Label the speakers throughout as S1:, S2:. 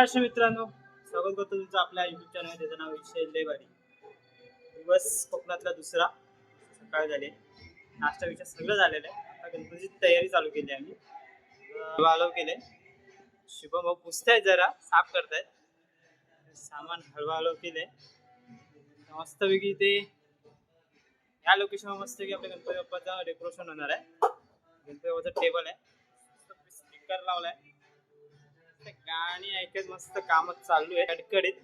S1: महाराष्ट्र मित्रांनो. स्वागत करतो तुमचं आपल्या युट्यूब चॅनल त्याचं नाव विषय लेवारी दिवस कोकणातला दुसरा. सकाळ झाले नाश्ता विषय सगळं झालेलं आहे. आता गणपतीची तयारी चालू केली आम्ही. वालव केले शुभम भाऊ पुसतायत जरा. साफ करतायत. सामान हळवाळव केले मस्तपैकी ते या लोकेशनवर मस्त की आपल्या गणपती बाप्पाचं डेकोरेशन होणार आहे. गणपती बाप्पाचं टेबल आहे. स्पीकर लावलाय. गाणी ऐकत मस्त काम चालू आहे कडकडीत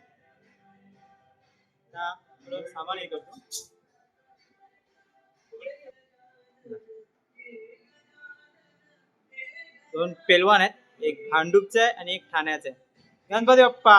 S1: थोडं सामान हे करतो. दोन पेलवान आहेत एक भांडूपचा आहे आणि एक ठाण्याचा आहे. गणपती बाप्पा!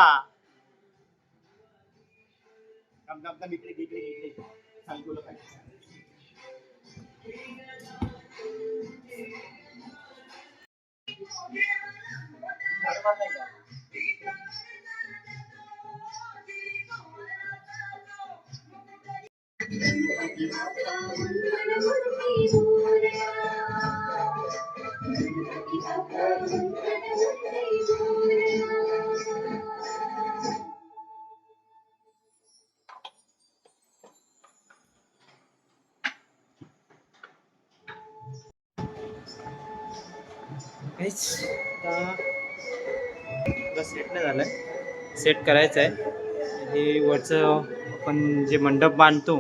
S1: हेच आपलं सेट नाही झालाय. सेट करायचं आहे हे वरचं आपण जे मंडप बांधतो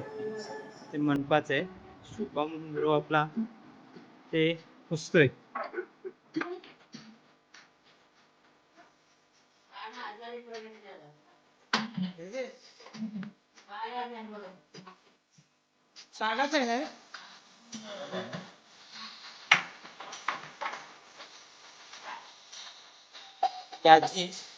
S1: ते मंडपाचं आहे. शुभम ब्रो आपला ते पुसतोय.
S2: सांगायचं आहे que a de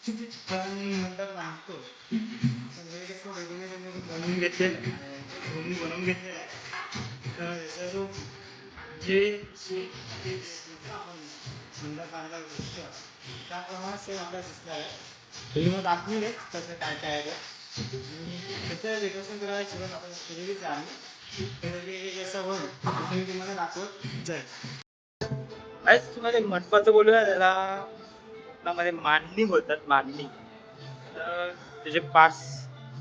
S2: ना
S1: त्याची बनवून घेतले बनवून घेतले जे त्याप्रमाणे सेम आपल्याला दिसणार आहे तुम्ही मग दाखवून दे कसं काय काय आहे त्याचं डेकोरेशन करायला आपण केलेलीच आहे आम्ही असं होईल तुम्हाला दाखवत जाईल आज तुम्हाला एक महत्वाचं बोलूया त्याला मध्ये मांडणी बोलतात मांडणी. तर त्याचे पार्ट्स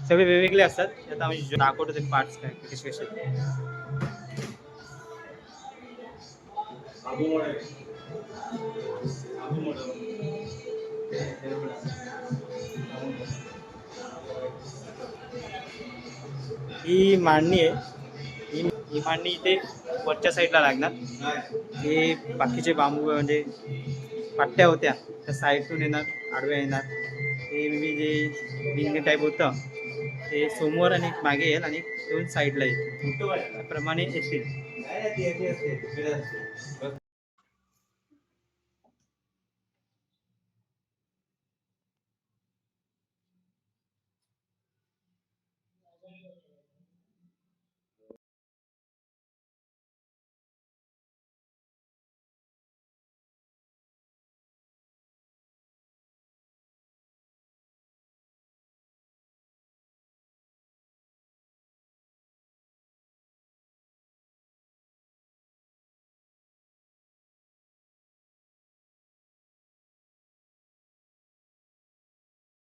S1: सगळे वेगवेगळे असतात. त्यात आम्ही दाखवतो ते पार्ट्स काय स्पेशल ही मांडणी आहे. ही मांडणी इथे वरच्या साईडला लागणार. हे बाकीचे बांबू म्हणजे पट्ट्या होत्या. त्या साईडून येणार आडव्या येणार. ते मी जे बिंग टाईप होतं ते समोर आणि मागे येईल आणि दोन साईडला येईल. त्याप्रमाणे येतील.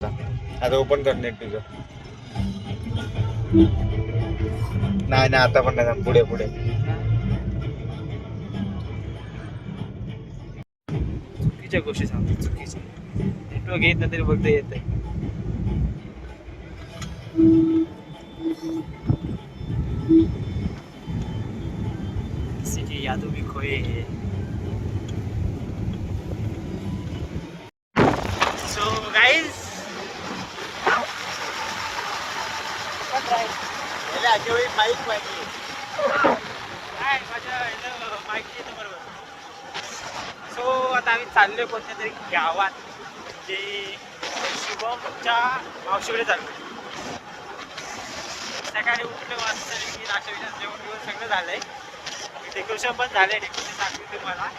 S3: आता ओपन कर नेट तुझं. नाही नाही आता पण नाही पुढे पुढे.
S1: चुकीच्या गोष्टी सांगतो चुकीच्या. नेटवर्क येत नाही तरी फक्त येत आहे यादव भी खोए है सो गाइस
S3: माईक पाहिजे.
S1: काय माझ्या माहिती येतं बरोबर सो आता आम्ही चाललोय कोणत्या तरी गावात. जे शुभमच्या मावशीकडे चाललो सकाळी उठलं वाजता की नाश्ता जेवण बिवण सगळं झालंय. डेकोरेशन पण झालंय डेकोरेशन दाखवते तुम्हाला.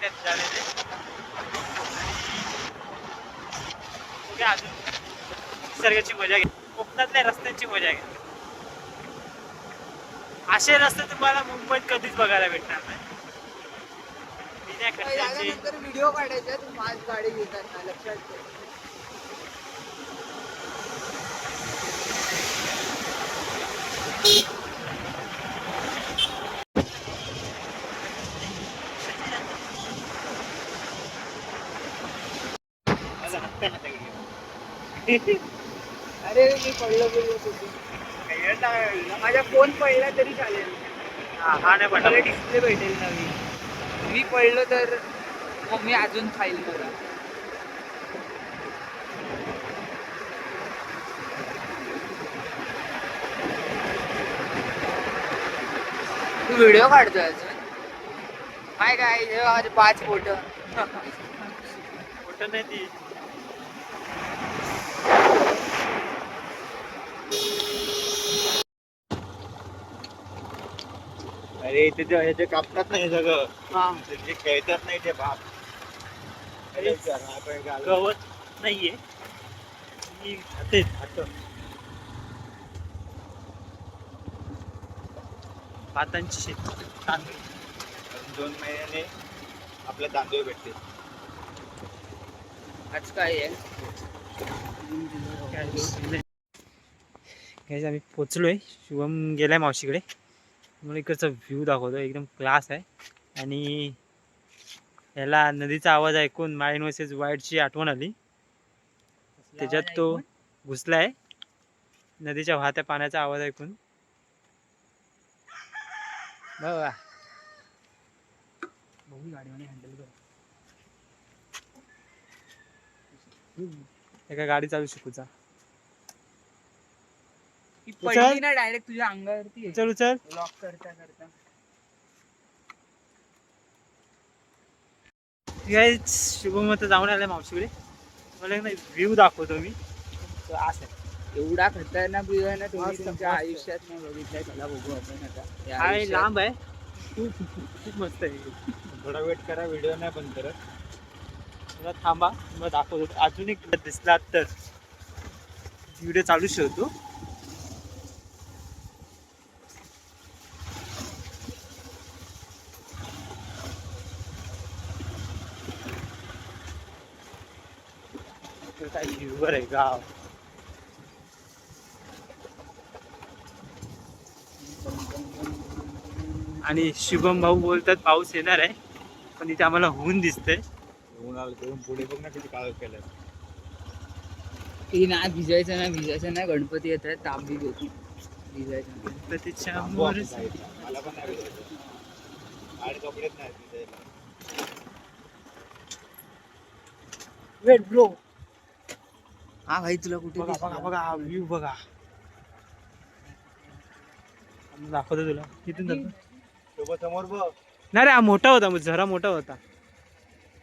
S1: त्यात झालेले बघूया अजून निसर्गाची मजा घ्या कोकणातल्या रस्त्यांची मजा घ्या असे रस्ते तुम्हाला मुंबईत कधीच बघायला भेटणार नाही.
S2: व्हिडिओ काढायचा तू माझ गाडी घेतात लक्षात ठेव. अरे मी पडलो गेलो माझा फोन पडला तरी चालेल.
S1: हा नाही
S2: मला डिस्प्ले भेटेल नवीन. मी पडलो तर मम्मी अजून खाईल मला तू व्हिडिओ काढतोय अजून? काय काय हे पाच फोटो
S1: कुठं नाही ती.
S3: अरे इथे जे- हे जे कापतात ना हे सगळं
S2: हा.
S3: ते जे खेळतात नाही ते बाप
S1: अरे,
S3: आपण घालू.
S1: गवत नाहीये. मी खाते. खातो. भातांची शेती. तांदूळ.
S3: अजून दोन महिन्याने आपले तांदूळ भेटते
S2: आज काय आहे?
S1: आम्ही पोचलोय. शुभम गेलाय मावशीकडे. मला इकडचा व्ह्यू दाखवतो एकदम क्लास आहे. आणि याला नदीचा आवाज ऐकून मायन वर्सेस वाईटची आठवण आली. त्याच्यात तो घुसलाय. नदीच्या वाहत्या पाण्याचा आवाज ऐकून. बघा. एका गाडी चालू शिकूचा
S2: ती
S1: उचल.
S2: पडली ना डायरेक्ट तुझ्या अंगावरती
S1: चल उचल
S2: लॉक करता करता.
S1: शुभम आता जाऊन आलाय मावशीकडे. मला एक व्ह्यू दाखवतो मी. क्लास आहे
S2: एवढा खतरनाक व्ह्यू आहे ना तुम्ही
S1: मस्त,
S2: तुमच्या
S1: मस्त.
S2: आयुष्यात नाही बघितलाय. चला बघू आपण आता. या
S1: काय
S2: आयुष्यात.
S1: लांब आहे. खूप खूप मस्त आहे.
S3: थोडा वेट करा व्हिडिओ नाही बंद करत.
S1: थांबा मग दाखवतो. अजून एक दिसला तर. व्हिडिओ चालू ठेवतो. काय आहे गाव आणि शुभम भाऊ बोलतात पाऊस येणार आहे पण इथे आम्हाला होऊन दिसतंय
S3: पुढे बघ ना किती काळ केलं
S2: की ना भिजायचं ना भिजायचं ना गणपती येत आहेत ताप बी देतो भिजायचं नाही.
S1: गणपतीच्या.
S3: मला पण नाही भेटायचं. कपडेच नाही
S2: हा भाई तुला कुठे
S1: बघा बघा बघा हा व्ह्यू बघा. दाखवतो तुला. तिथून जातो?
S3: सोबत समोर बघ.
S1: नाही रे हा मोठा होता मग जरा मोठा होता.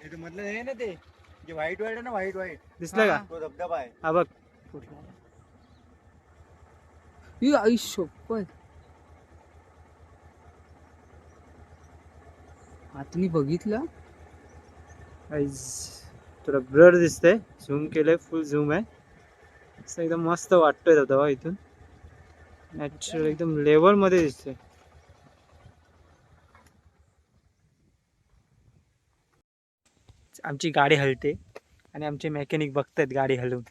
S3: इथे मधलं हे ना ते. जे व्हाईट व्हाईट आहे ना व्हाईट व्हाईट
S1: दिसलं का.
S3: तो धबधबा आहे.
S1: हा बघ.
S2: ही आई शपथ तुम्ही बघितलं?
S1: तुला ब्लर दिसतंय. झूम केलंय फुल झूम आहे. असं एकदम मस्त वाटतोय धबधबा इथून. नॅचरल एकदम लेवलमध्ये दिसतोय. आमची गाडी हलते आणि आमचे मेकॅनिक बघतायत गाडी हलवून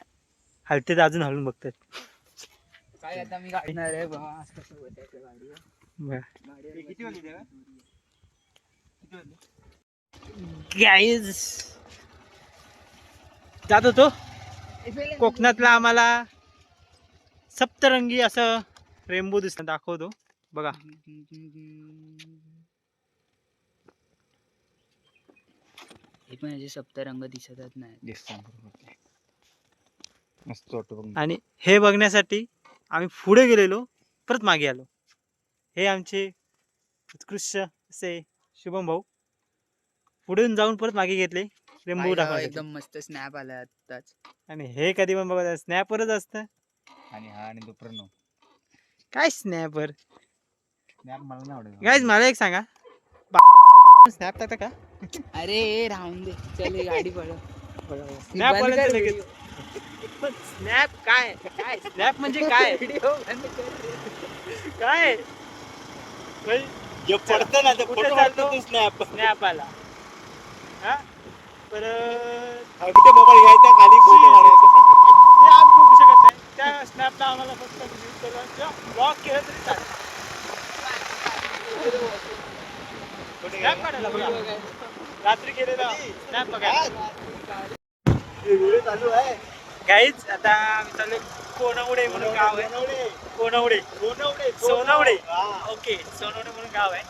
S1: हलते तर अजून हलवून बघतायत.
S2: काय आता मी कसं
S3: वाली?
S1: गाईज जात होतो. कोकणातला आम्हाला सप्तरंगी असं रेनबो दिसत दाखवतो. बघा.
S2: हे पण याचे सप्तरंग दिसतच नाही.
S3: मस्त वाटतं
S1: आणि हे बघण्यासाठी आम्ही पुढे गेलेलो परत मागे आलो. हे आमचे उत्कृष्ट असे शुभम भाऊ. पुढे जाऊन परत मागे घेतले. लिंबू
S2: पाहिलं,
S1: टाकून
S2: एकदम मस्त स्नॅप आलाय आत्ताच
S1: आणि हे कधी पण बघत स्नॅपवरच असतं.
S3: आणि हा आणि तो प्रणव
S1: काय स्नॅपर
S3: स्नॅप मला नाही आवडत.
S1: गाईज मला एक सांगा. स्नॅप टाकता का?
S2: अरे राहून दे. चल हे गाडी पळव.
S1: स्नॅप
S2: बंद कर
S1: लगेच. स्नॅप काय? काय स्नॅप म्हणजे काय?
S2: व्हिडिओ बंद कर.
S1: काय?
S3: पडतं ना
S1: कुठे चालतो? स्नॅप स्नॅप आला. हा? परत
S3: मोबाईल घ्यायचा खाली photo काढायचा.
S1: ते आत बघू शकत नाही. त्या स्नॅपला आम्हाला फक्त view करून ब्लॉक केलं तरी चालेल. स्नॅप काढायला बघा रात्री केलेला स्नॅप बघायला.
S3: व्हिडिओ चालू आहे.
S1: काहीच आता आम्ही चालू कोणवडे म्हणून गाव आहे? कोणवडे
S3: सोनवडे
S1: सोनवडे. ओके सोनवडे म्हणून गाव आहे.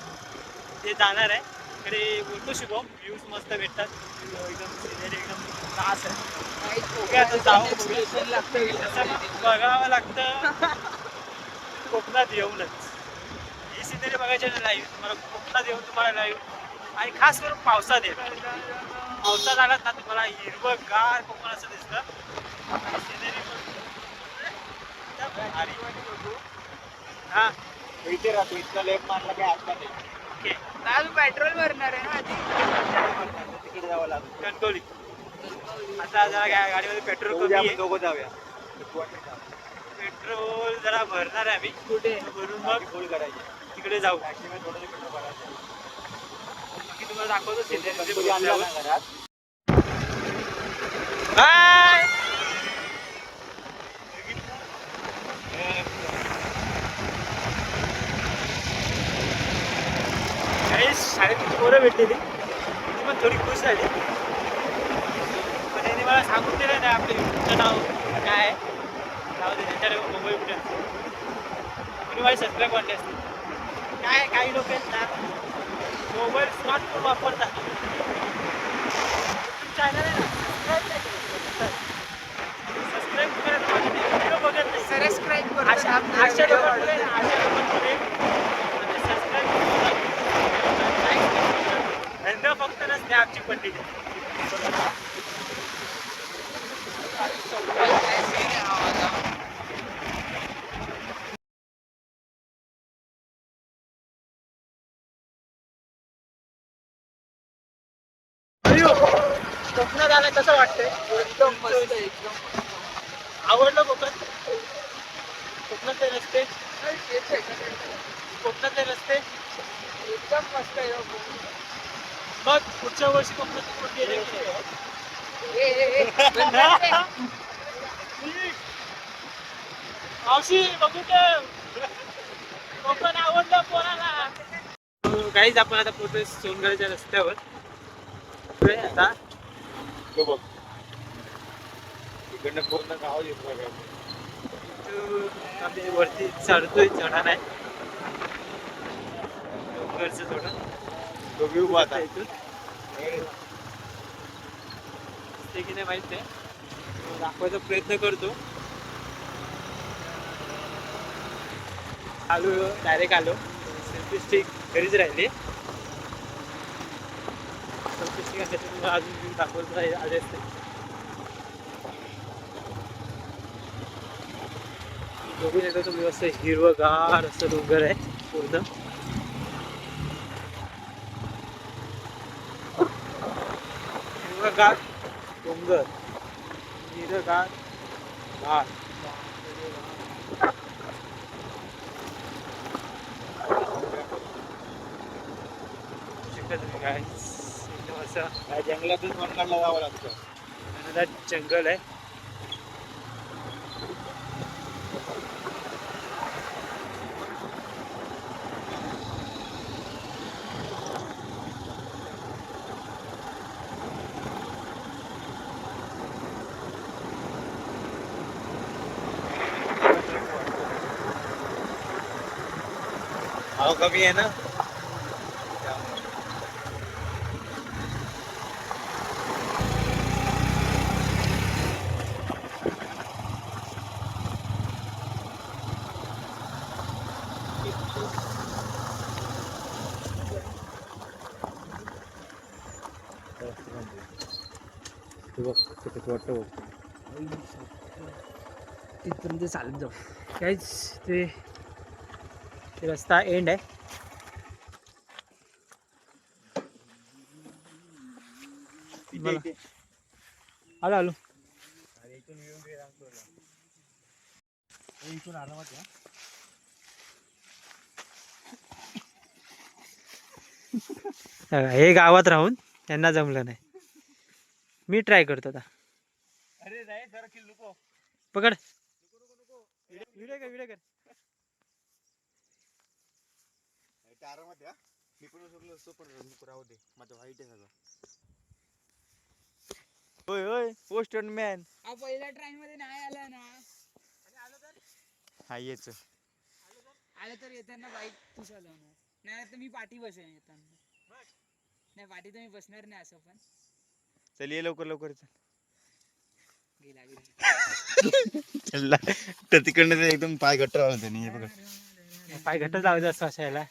S1: ते जाणार आहे. इकडे बोलतो शुभम व्ह्यूज मस्त भेटतात. एकदम सिनेरी एकदम तास आहे आता जाऊ लागतं तसं बघावं लागतं कोकणात येऊनच. ही सिनेरी बघायची लाईव्ह तुम्हाला कोकणात येऊन तुम्हाला लाईव्ह आणि खास करून पावसात येत पावसात आलात ना तुम्हाला हिरवं गार कोकण असं दिसतं आणि सिनेरी पण एकदम हा
S3: इथे राहतो इथला लेप मारला काय आता नाही.
S1: ओके
S2: दादू पेट्रोल भरणार आहे ना आधी.
S3: तिकडे जावं
S1: कणकवली आता जरा गा- गाडीमध्ये पेट्रोल कमी आहे.
S3: दोघं जाऊया.
S1: पेट्रोल जरा भरणार आहे आम्ही.
S2: कुठे?
S1: भरून मग
S3: फुल करायची.
S1: तिकडे जाऊ.
S3: थोडं पेट्रोल भरायचं
S1: बाकी तुम्हाला दाखवतो सिनेरीचे
S3: कधी आणला. ना घरात?
S1: बाय! काही शाळेत पोरं भेटलेली. ती पण थोडी खुश झाली. पण त्यांनी मला सांगून दिलं नाही आपलं युट्यूबचं नाव काय आहे. नाव दे त्यांच्याकडे मोबाईल कुठे कोणी माझे सबस्क्राईब वाटले असते काय काही लोक आहेत ना? मोबाईल स्मार्टफोन वापरतात. चॅनल आहे ना? सबस्क्राईब करायला व्हिडिओ बघत नाही.
S2: सबस्क्राईब
S1: अशा अशा लोकांमुळे ना, अशा लोकांमुळे म्हणजे सबस्क्राईब त्यांना पडली अयो कोकणात आलाय कसं वाटतंय.
S2: एकदम मस्त एकदम
S1: आवडलं कोकण? कोकणातले रस्ते?
S2: एकदम
S1: कोकणातले रस्ते?
S2: मस्त आहे हो.
S1: मग पुढच्या वर्षी. मावशी बघू तर कोकण आवडलं पोराला काहीच आपण आता पोहोचलोय सोनगडच्या रस्त्यावर. आता.
S3: तो बघ. इकडनं पूर्ण गाव येत बघा.
S1: आम्ही वरती चढतोय चढा नाही. डोंगरचं थोडं
S3: दोघी व्ह्यू
S1: इथून की नाही माहीत नाही. दाखवायचा प्रयत्न करतो. आलो डायरेक्ट आलो. सेल्फी स्टिक घरीच राहिली. सेल्फी स्टिक असायची अजून दाखवत आले असते बघू शकता तुम्ही असं हिरवगार असं डोंगर आहे पूर्ण. हिरवगार डोंगर हिरवगार घाट काय एकदम असं
S3: जंगलातून सोनगडला जावं लागतं.
S1: जंगल आहे.
S3: Aún camina.
S1: ¿Qué es ¿Qué. रस्ता एंड आहे. आलो आलो.
S3: इथून आरामात या
S1: हे? गावात राहून त्यांना जमलं नाही. मी ट्राय करतो आता.
S3: अरे नाही जरा
S1: पकड. व्हिडिओ कर व्हिडिओ कर.
S3: आरामात या मी पण सोडलो असतो पण नको राहू दे. माझं वाईट आहे सगळं. होय होय पोस्ट मॅन.
S2: हा पहिल्या ट्रायमध्ये नाही आला ना.
S3: हा येच
S2: आलं तर येताना बाईक तू चालवणार. नाही तर मी पाठी बसेन येताना. नाही पाठी तर मी बसणार नाही असं पण.
S3: चल ये लवकर लवकर चल.
S2: गेला गेला.
S3: चल तर तिकडनं ते एकदम पाय घट्ट राहून त्यांनी हे बघा.
S1: पाय घट्ट लावायचं असं असायला.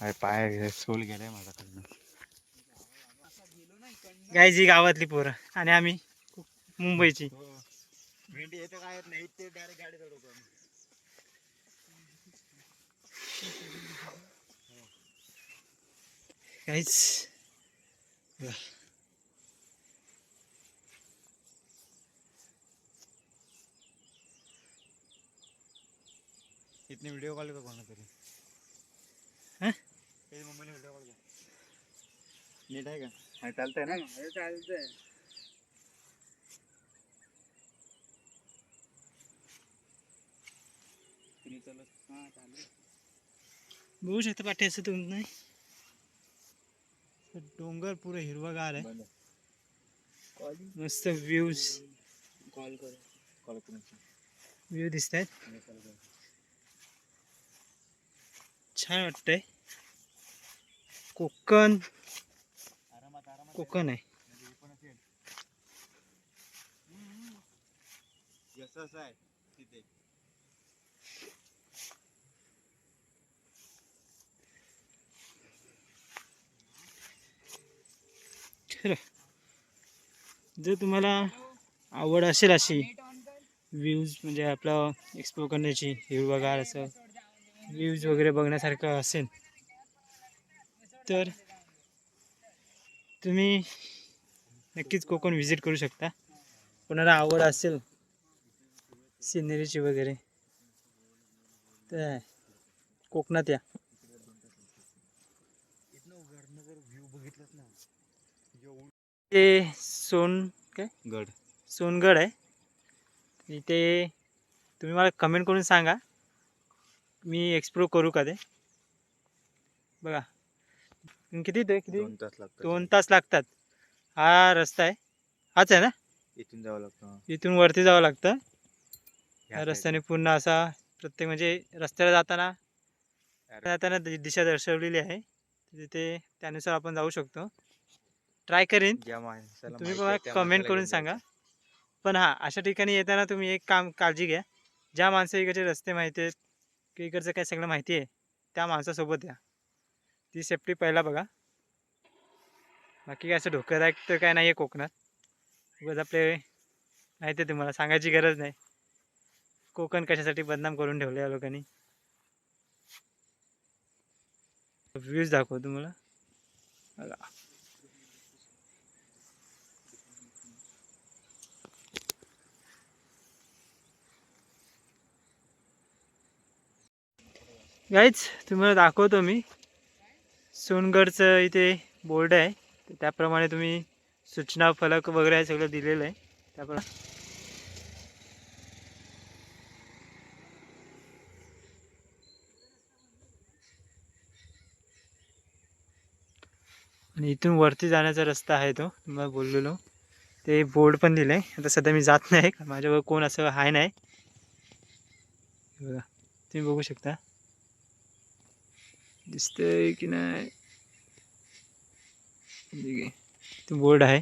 S3: अरे पाय सोल गेलाय माझ्याकडनं.
S1: गावातली पोरं आणि आम्ही मुंबईची.
S3: भेंडी येतं काय नाही ते डायरेक्ट गाडी चढवतो.
S1: काहीच
S3: इथने व्हिडिओ कॉल का कोणा तरी
S1: हं?
S3: ते मुंबईला व्हिडिओ कॉल का नीट आहे का? हा चालतंय ना?
S2: चालतंय. हा
S1: बघू शकता पाठी असं तुम्ही नाही. डोंगर पुरं हिरवगार आहे. मस्त व्ह्यूज
S3: कॉल कर. कॉल करून
S1: व्ह्यू दिसत आहेत छान वाटतंय. कोकण. कोकण आहे. जर तुम्हाला आवड असेल अशी व्ह्यूज म्हणजे आपलं एक्सप्लोर करण्याची हिरवगार असं व्ह्यूज वगैरे बघण्यासारखं असेल तर तुम्ही नक्कीच कोकण व्हिजिट करू शकता. कोणाला आवड असेल सिनरीची वगैरे तर कोकणात या. ते सोन काय?
S3: गड.
S1: सोनगड आहे. इथे तुम्ही मला कमेंट करून सांगा. मी एक्सप्लोर करू का ते? बघा. किती ते किती?
S3: दोन तास लागतात.
S1: दोन तास लागतात. हा रस्ता आहे. हाच आहे ना?
S3: इथून जावं लागतं.
S1: इथून वरती जावं लागतं. या रस्त्याने पूर्ण असा प्रत्येक म्हणजे रस्त्याला जाताना
S3: side.
S1: जाताना दि- दिशा दर्शवलेली आहे तिथे त्यानुसार आपण जाऊ शकतो. ट्राय करेन.
S3: ज्या माणसाला
S1: तुम्ही
S3: माहिती
S1: मला
S3: आहे त्या
S1: कमेंट
S3: माणसाला
S1: करून
S3: घेऊन
S1: सांगा. पण हां अशा ठिकाणी येताना तुम्ही एक काम काळजी घ्या. ज्या माणसं इकडचे रस्ते माहिती आहेत की इकडचं काय सगळं माहिती आहे त्या माणसासोबत या. ती सेफ्टी पहिला बघा. बाकी काय असं धोकादायक तर काय नाही आहे कोकणात. उगाच आपले माहिती आहे तुम्हाला सांगायची गरज नाही. कोकण कशासाठी बदनाम करून ठेवलं या लोकांनी. व्ह्यूज दाखव तुम्हाला. बघा. गाईच तुम्हाला दाखवतो मी. सोनगडचं इथे बोर्ड आहे. तर त्याप्रमाणे तुम्ही सूचना फलक वगैरे आहे सगळं दिलेलं आहे. त्याप्रमाणे आणि इथून वरती जाण्याचा रस्ता आहे तो तुम्हाला बोललेलो. ते बोर्ड पण दिलं आहे आता सध्या मी जात नाही. कारण माझ्यावर कोण असं आहे नाही. बघा तुम्ही बघू शकता. दिसतंय की नाही? आहे ते बोर्ड आहे.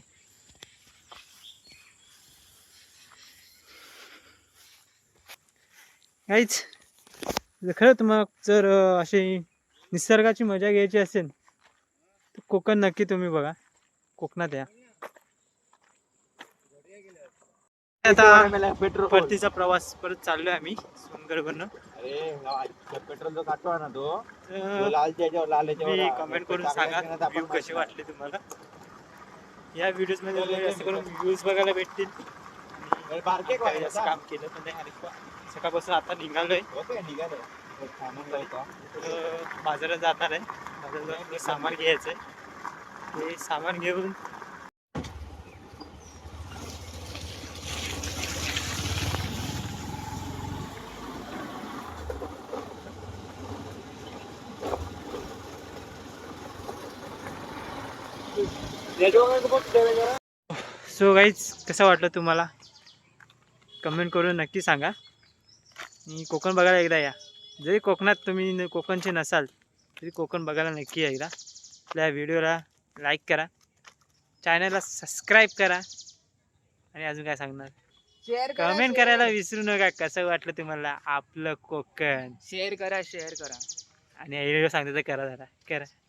S1: काहीच. जर खरं तुम्हाला जर अशी निसर्गाची मजा घ्यायची असेल तर कोकण नक्की तुम्ही बघा. कोकणात या. आता
S3: पेट्रोल.
S1: परतीचा प्रवास परत चाललोय आम्ही सोनगडवरनं.
S3: पेट्रोल जो काटवा ना तो लाल त्याच्यावर लाल याच्यावर
S1: कमेंट करून सांगा
S3: की नाही तर आपण
S1: व्ह्यू कसे
S3: मारणार.
S1: वाटले तुम्हाला? या व्हिडिओजमध्ये जास्त करून व्ह्यूज बघायला भेटतील.
S3: बारके
S1: काम केलं पण नाही सकाळपासून आता निघालोय.
S3: ओके निघाले सामान जायचं
S1: तर बाजारात जाणार आहे. बाजारात सामान घ्यायचंय. ते सामान घेऊन सो गाईज कसं वाटलं तुम्हाला? कमेंट करून नक्की सांगा. आणि कोकण बघायला एकदा या. जरी कोकणात तुम्ही कोकणचे नसाल तरी कोकण बघायला नक्की या एकदा. आपल्या व्हिडिओला लाईक करा. चॅनलला सबस्क्राईब करा. आणि अजून काय सांगणार?
S2: शेअर
S1: कमेंट करायला विसरू नका. कसं वाटलं तुम्हाला आपलं कोकण?
S2: शेअर करा शेअर करा.
S1: आणि व्हिडिओ सांगतो तर करा जरा. करा.